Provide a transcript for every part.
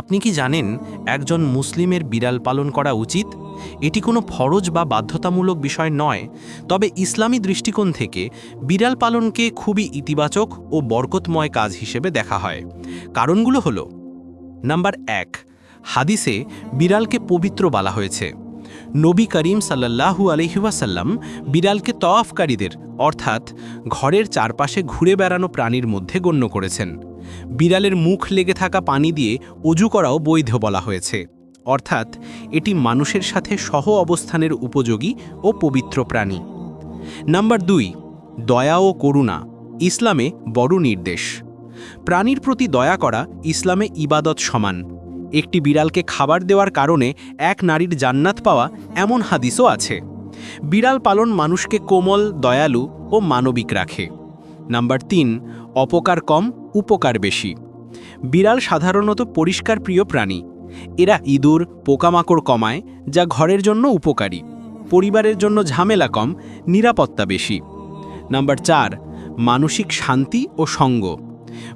আপনি কি জানেন একজন মুসলিমের বিড়াল পালন করা উচিত? এটি কোনো ফরজ বা বাধ্যতামূলক বিষয় নয়, তবে ইসলামী দৃষ্টিকোণ থেকে বিড়াল পালনকে খুবই ইতিবাচক ও বরকতময় কাজ হিসেবে দেখা হয়। কারণগুলো হল, নাম্বার এক, হাদিসে বিড়ালকে পবিত্র বলা হয়েছে। নবী করিম সাল্লাল্লাহু আলহিউসাল্লাম বিড়ালকে তওয়াফকারীদের, অর্থাৎ ঘরের চারপাশে ঘুরে বেড়ানো প্রাণীর মধ্যে গণ্য করেছেন। বিড়ালের মুখ লেগে থাকা পানি দিয়ে অজু করাও বৈধ বলা হয়েছে। অর্থাৎ এটি মানুষের সাথে সহ অবস্থানের উপযোগী ও পবিত্র প্রাণী। নাম্বার দুই, দয়া ও করুণা, ইসলামে বড় নির্দেশ। প্রাণীর প্রতি দয়া করা ইসলামে ইবাদত সমান। একটি বিড়ালকে খাবার দেওয়ার কারণে এক নারীর জান্নাত পাওয়া এমন হাদিসও আছে। বিড়াল পালন মানুষকে কোমল, দয়ালু ও মানবিক রাখে। নাম্বার তিন, অপকার কম, উপকার বেশি। বিড়াল সাধারণত পরিষ্কার প্রিয় প্রাণী। এরা ইঁদুর, পোকামাকড় কমায়, যা ঘরের জন্য উপকারী। পরিবারের জন্য ঝামেলা কম, নিরাপত্তা বেশি। নাম্বার চার, মানসিক শান্তি ও সঙ্গ।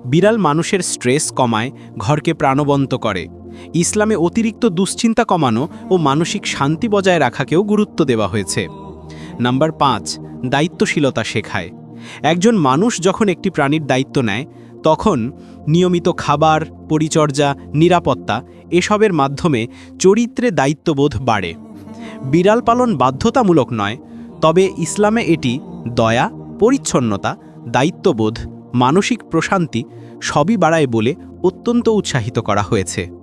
বিড়াল মানুষের স্ট্রেস কমায়, ঘরকে প্রাণবন্ত করে। ইসলামে অতিরিক্ত দুশ্চিন্তা কমানো ও মানসিক শান্তি বজায় রাখাকেও গুরুত্ব দেওয়া হয়েছে। নাম্বার পাঁচ, দায়িত্বশীলতা শেখায়। একজন মানুষ যখন একটি প্রাণীর দায়িত্ব নেয়, তখন নিয়মিত খাবার, পরিচর্যা, নিরাপত্তা এসবের মাধ্যমে চরিত্রে দায়িত্ববোধ বাড়ে। বিড়াল পালন বাধ্যতামূলক নয়, তবে ইসলামে এটি দয়া, পরিচ্ছন্নতা, দায়িত্ববোধ, মানসিক প্রশান্তি সবই বাড়ায় বলে অত্যন্ত উৎসাহিত করা হয়েছে।